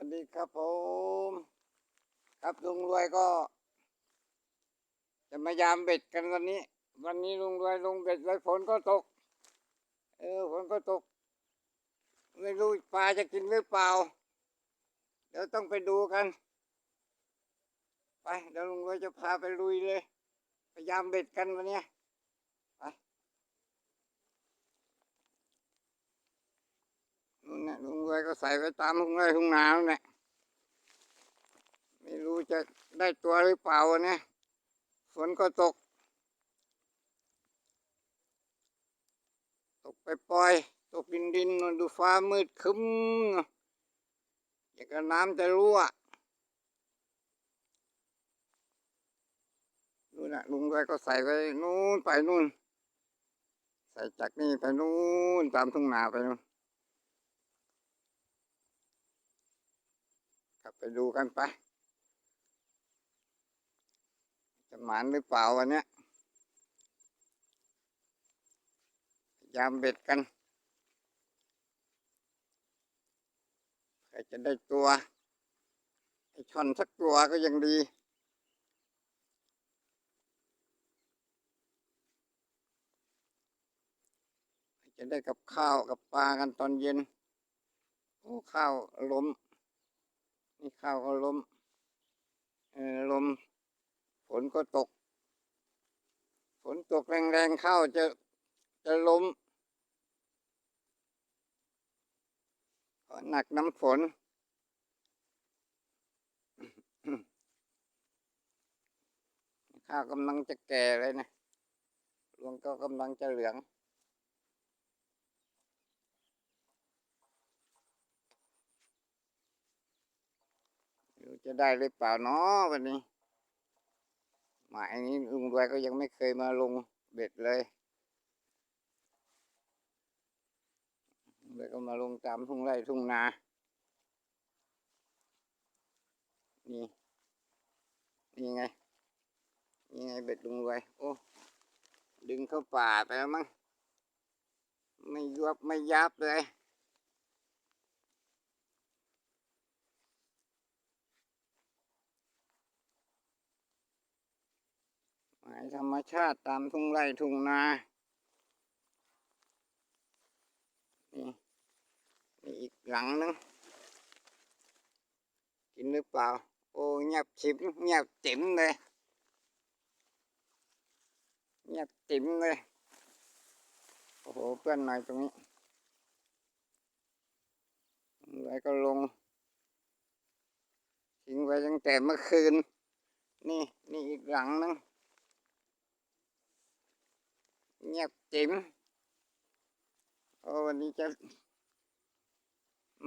วัสดีครับผม ครับลุงรวยก็ จะมายามเบ็ดกันวันนี้ วันนี้ลุงรวยลงเบ็ดไว้ฝนก็ตก เออฝนก็ตก ไม่รู้ปลาจะกินหรือเปล่า เดี๋ยวต้องไปดูกัน ไปเดี๋ยวลุงรวยจะพาไปลุยเลยพยายามเบ็ดกันวันนี้ยไป นู่นน่ะลุงรวยก็ใส่ไว้ตามทุ่งไร่ทุ่งนาแล้วเนี่ยไม่รู้จะได้ตัวหรือเปล่านเนี้ยฝนก็ตก ตกไปปล่อย ตกดินดินๆนู่นดูฟ้ามืดคึ้มอยากับน้ำจะรั่วนู่นนะลุงรวยก็ใส่ไว้นู่นไปนู่น ใส่จากนี่ไปนู่นตามทุ่งนาไปนู่นกลับ ไปดูกันไป จะหมานหรือเปล่าวันนี้ยายามเบ็ดกันใครจะได้ตัวไอช่อนสักตัวก็ยังดีจะได้กับข้าวกับปลากันตอนเย็น โอ้ข้าวล้ม นี่ข้าวก็ล้มลมฝนก็ตก ฝนตกแรงๆเข้าจะจะล้มหนักน้ำฝน ข้าวกำลังจะแก่เลยนะรวงก็กำลังจะเหลือง ไม่รู้ จะได้หรือเปล่าเนาะวันนี้หมายนี้ลุงรวยก็ยังไม่เคยมาลงเบ็ดเลยเลยก็มาลงตามทุ่งไร่ทุ่งนา นี่ นี่ไง นี่ไงเบ็ดลุงรวย โอ้ ดึงเข้าป่าไปแล้วมั้ง ไม่ยวบไม่ยับเลย หมาย ธรรมชาติตามทุ่งไร่ทุ่งนานี่นี่อีกหลังนึง กินหรือเปล่า โอ้เงียบฉิมเงียบจิ๋มเลย เงียบจิ๋มเลย โอ้โห เพื่อนหน่อยตรงนี้อะไรก็ลง ทิ้งไว้ตั้งแต่เมื่อคืน นี่ นี่อีกหลังนึง เงียบจิ๋มโอ้วันนี้จะ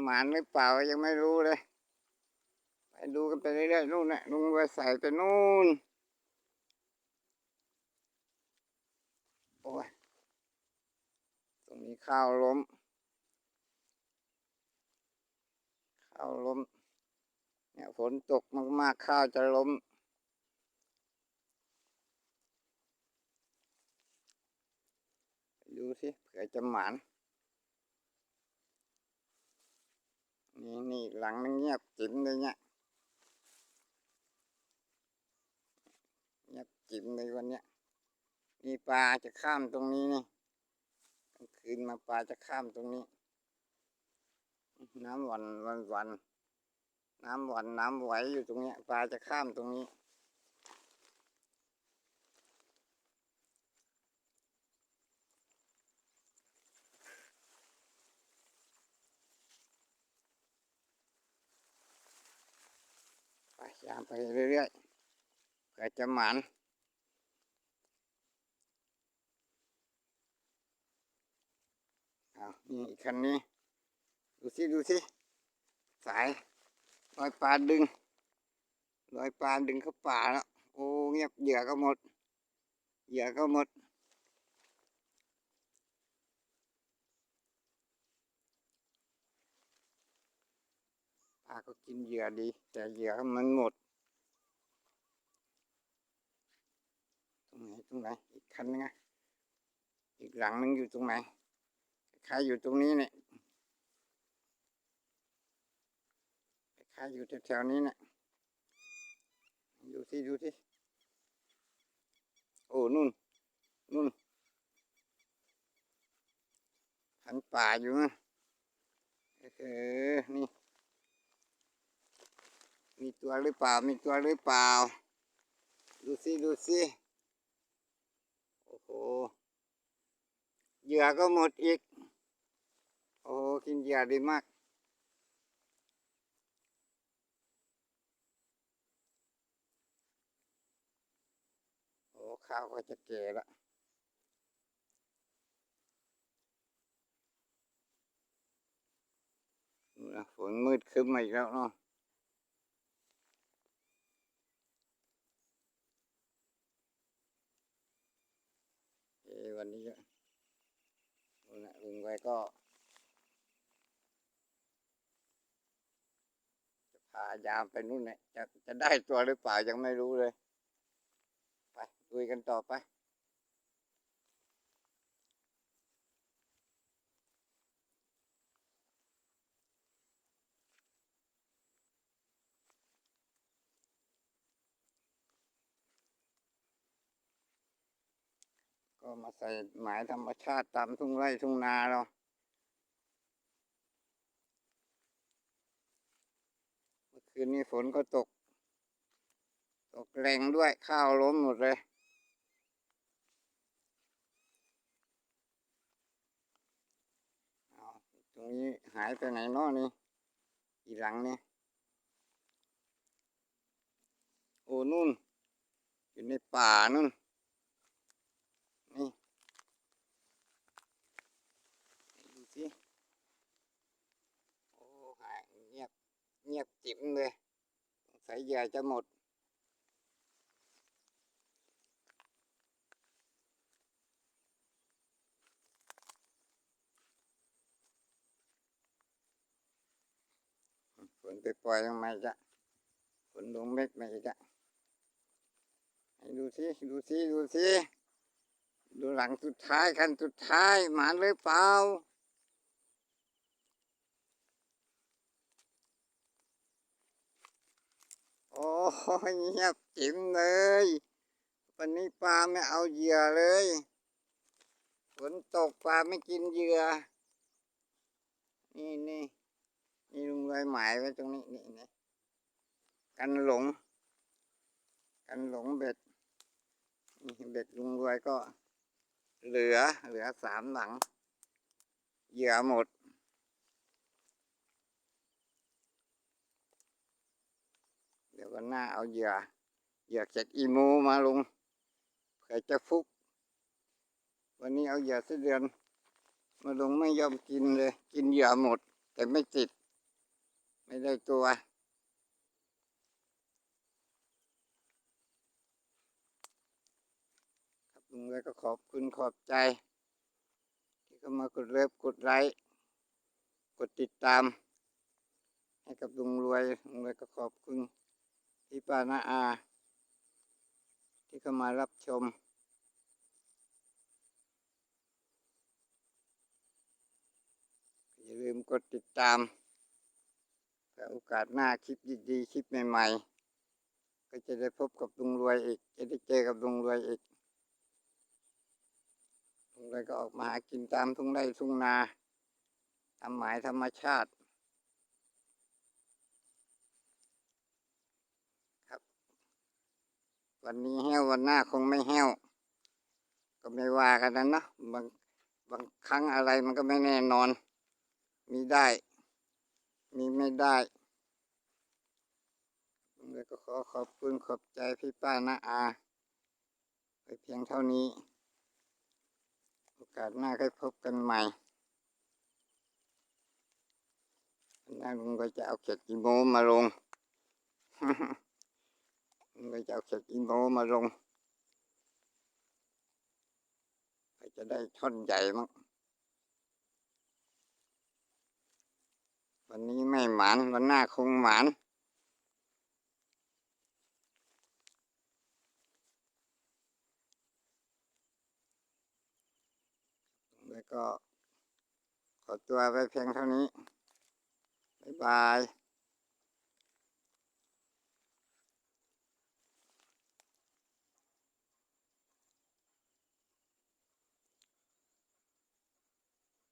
หมานหรือเปล่ายังไม่รู้เลย ไปดูกันไปเรื่อยๆนู่นนะลุงไปใส่ไปนู่น โอ้ย ตรงนี้ข้าวล้ม ข้าวล้ม เนี่ยฝนตกมากๆข้าวจะล้ม ดูสิเผื่อจะหมานนี่นี่หลังนึงเงียบจิ๋มเลยเนี่ยเงียบจิ๋มเลยวันเนี้ยมีปลาจะข้ามตรงนี้นี่กลางคืนมาปลาจะข้ามตรงนี้ น้ำหวันวันวันน้ำหวันน้ำไหวอยู่ตรงเนี้ยปลาจะข้ามตรงนี้ ยามไปเรื่อยๆเผื่อจะหมานนี่อีกคันนี้ ดูสิดูสิสายรอยปลาดึงรอยปลาดึงเข้าป่าแล้วโอ้เงียบเหยื่อก็หมดเหยื่อก็หมด ปลาก็กินเหยื่อดี แต่เหยื่อมันหมด ตรงไหนตรงไหน อีกคันนึงอะอีกหลังนึงอยู่ตรงไหนคล้ายอยู่ตรงนี้เนี่ยรอยู่แถวๆนี้เนี่ยดูสิดูสิโอ้นู่นนู่นพันป่าอยู่นะเออนี่ มีตัวหรือเปล่า มีตัวหรือเปล่า ดูสิดูสิโอ้โหเหยื่อก็หมดอีก โอ้โหกินเหยื่อดีมากโอ้ข้าวก็จะเก่ละนู่นนะฝนมืดคึ้มมาอีกแล้วเนาะ เอ้วันนี้ก็นู่นนะลุ งไว้ก็ จะพายามไปนู่นเนี่ยจะจะได้ตัวหรือเปล่ายังไม่รู้เลย ไปดุยกันต่อไป ก็มาใส่หมายธรรมชาติตามทุ่งไร่ทุ่งนาเราเมื่อคืนนี้ฝนก็ตก ตกแรงด้วยข้าวล้มหมดเลยตรงนี้หายไปไหนเนาะนี่อีหลังเนี่ยโอ้นู่นอยู่ในป่านู่นดูสิ โอ้หายเงียบ เงียบจิ๋มเลยสงสัยเหยื่อจะหมด ฝนไปปล่อยทำไมจ๊ะฝนลงเม็ดมาอีกอะให้ดูสิดูสิดูสิดูหลังสุดท้ายคันสุดท้ายหมาหรือเปล่า อ้ยเงียบจิ๋มเลยวันนี้ปลาไม่เอาเหยื่อเลยฝนตกปลาไม่กินเหยื่อนี่นี่นี่ลุงไว้หมายไว้ตรงนี้นี่นี่กันหลง กันหลงเบ็ดนี่เบ็ดลุงรวยก็เหลือเหลือสามหลังเหยื่อหมด เดี๋ย วันหน้าเอาเหยื่อเหยื่อเก็ดอีมูมาลงเผื่อจะฟุก วันนี้เอาเหยื่อเสเดือน มาลงไม่ยอมกินเลย กินเหยื่อหมด แต่ไม่ติด ไม่ได้ตัวครับลุงเลยก็ขอบคุณขอบใจ ที่เขามากดเลิฟกดไลค์กดติดตาม ให้กับลุงรวยลุงรวยก็ขอบคุณ พี่ป้านาอา ที่เข้ามารับชม อย่าลืมกดติดตามเพื่อโอกาสหน้าคลิปดีๆ คลิปใหม่ๆ ก็จะได้พบกับลุงรวยอีก จะได้เจอกับลุงรวยอีกลุงรวยก็ออกมาหากินตามทุ่งไร่ทุ่งนาทำหมายธรรมชาติ ครับ วันนี้แห้ววันหน้าคงไม่แห้ว ก็ไม่ว่ากันนะเนาะบางบางครั้งอะไรมันก็ไม่แน่นอน มีได้ มีไม่ได้ผมเลยก็ขอขอบคุณขอบใจพี่ป้านาอาไปเพียงเท่านี้ โอกาสหน้าค่อยพบกันใหม่นหน้าลุงก็จะเอาเข็ดอีโมมาลง จะเอาเข็ดอีโมมาลงก็จะได้ท่อนใหญ่มั้งวันนี้ไม่หมานวันหน้าคงหมานแล้วก็ขอตัวไปเพียงเท่านี้ บ๊ายบาย